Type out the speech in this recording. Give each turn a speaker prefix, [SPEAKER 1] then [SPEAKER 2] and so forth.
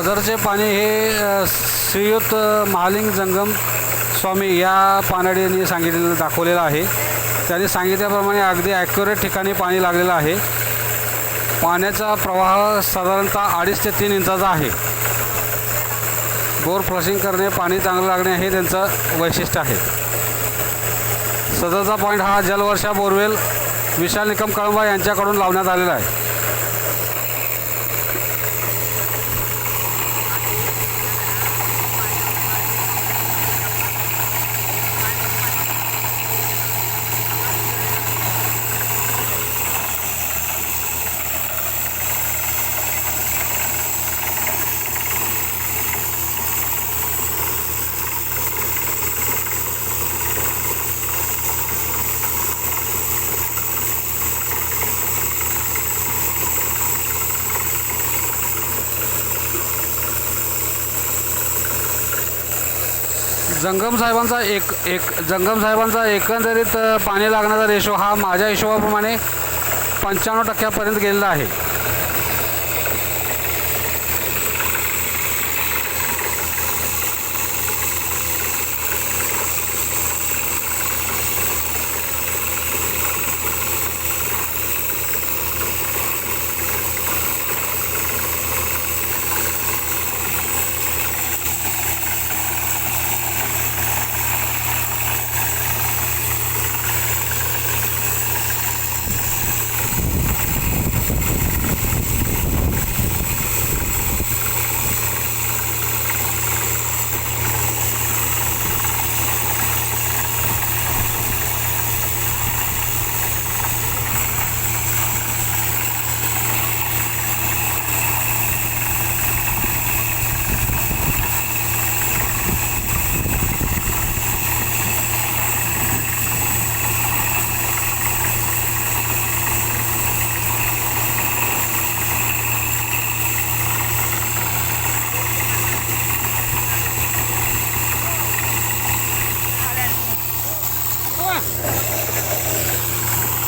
[SPEAKER 1] सदरचे पाणी हे श्रीयुत महालिंग जंगम स्वामी या पानाडी यांनी सांगितलेलं दाखवलेलं आहे. त्यांनी सांगितल्याप्रमाणे अगदी ॲक्युरेट ठिकाणी पाणी लागलेलं आहे. पाण्याचा प्रवाह साधारणतः अडीच ते तीन इंचाचा आहे. बोर फ्लशिंग करणे पाणी चांगलं लागणे हे त्यांचं वैशिष्ट्य आहे. सदरचा पॉईंट हा जलवर्षा बोरवेल विशाल निकम कळंबा यांच्याकडून लावण्यात आलेला आहे. जंगम साहेबांचा एक एक जंगम साहेबांचा एकंदरीत पाणी लागण्याचा रेशो हा माझ्या हिशोबाप्रमाणे पंच्याण्णव टक्क्यापर्यंत गेलेला आहे. Ah!